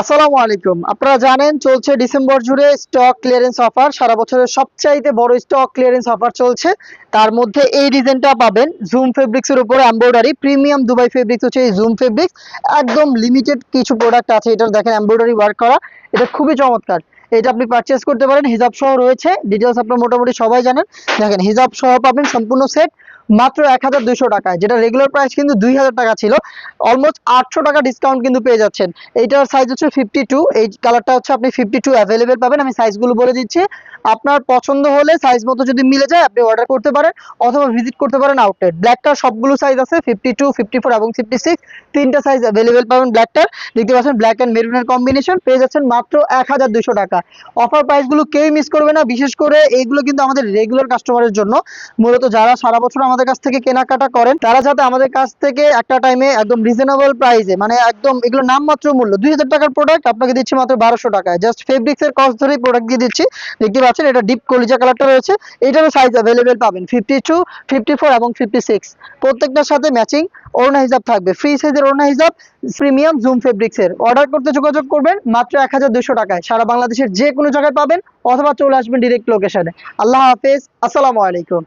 আসসালামু আলাইকুম। আপনারা জানেন, চলছে ডিসেম্বর জুড়ে স্টক ক্লিয়ারেন্স অফার সারা বছরের সবচাইতে বড় স্টক ক্লিয়ারেন্স অফার চলছে। তার মধ্যে এই ডিজাইনটা পাবেন জুম ফেব্রিক্সের উপরে এমব্রয়ডারি প্রিমিয়াম দুবাই ফেব্রিক্স হচ্ছে এই জুম ফেব্রিক্স একদম লিমিটেড কিছু প্রোডাক্ট আছে, এটার দেখেন এমব্রয়ডারি ওয়ার্ক করা। এটা খুবই চমৎকার। এটা আপনি পারচেস করতে পারেন। হিজাব সহ রয়েছে। ডিটেলস আপনার মোটামুটি সবাই জানেন। দেখেন, হিজাব সহ পাবেন সম্পূর্ণ সেট মাত্র এক হাজার দুইশো টাকায়। যেটা রেগুলার প্রাইস কিন্তু দুই হাজার টাকা ছিল। অলমোস্ট আটশো টাকা ডিসকাউন্ট কিন্তু পেয়ে যাচ্ছেন। এইটার সাইজ হচ্ছে ফিফটি টু এই কালারটা হচ্ছে আপনি ফিফটি টু অ্যাভেলেবেল পাবেন। আমি সাইজগুলো বলে দিচ্ছি। আপনার পছন্দ হলে সাইজ মতো যদি মিলে যায়, আপনি অর্ডার করতে পারেন অথবা ভিজিট করতে পারেন আউটলেট ব্ল্যাকটার সবগুলো সাইজ আছে ফিফটি টু ফিফটি ফোর এবং ফিফটি সিক্স তিনটা সাইজ অ্যাভেলেবেল পাবেন ব্ল্যাকটার দেখতে পাচ্ছেন ব্ল্যাক অ্যান্ড মেরুনের কম্বিনেশন পেয়ে যাচ্ছেন মাত্র এক হাজার দুশো টাকা। অফার প্রাইসগুলো কেউই মিস করবে না, বিশেষ করে এইগুলো কিন্তু আমাদের রেগুলার কাস্টমারের জন্য। মূলত যারা সারা বছর আমাদের কাছ থেকে কেনাকাটা করেন, তারা যাতে আমাদের কাছ থেকে একটা টাইমে একদম রিজনেবল প্রাইসে মানে একদম এগুলো নামমাত্র মূল্য, দুই হাজার টাকার প্রোডাক্ট আপনাকে দিচ্ছি মাত্র বারোশো টাকায়। জাস্ট ফেব্রিক্স এর কস্ট ধরেই প্রোডাক্ট দিয়ে দিচ্ছি। দেখতে পাচ্ছেন এটা ডিপ কলিজা কালারটা রয়েছে। এটারও সাইজ অ্যাভেলেবেল পাবেন ফিফটি টু ফিফটি ফোর এবং ফিফটি সিক্স প্রত্যেকটার সাথে ম্যাচিং ওড়না হিসাব থাকবে। ফ্রি সাইজের ওড়না হিসাব প্রিমিয়াম জুম ফেব্রিক্স এর। অর্ডার করতে যোগাযোগ করবেন মাত্র এক টাকায়। সারা বাংলাদেশের যে কোনো জায়গায় পাবেন অথবা চলে আসবেন ডিরেক্ট লোকেশনে আল্লাহ হাফেজ। আসসালামু আলাইকুম।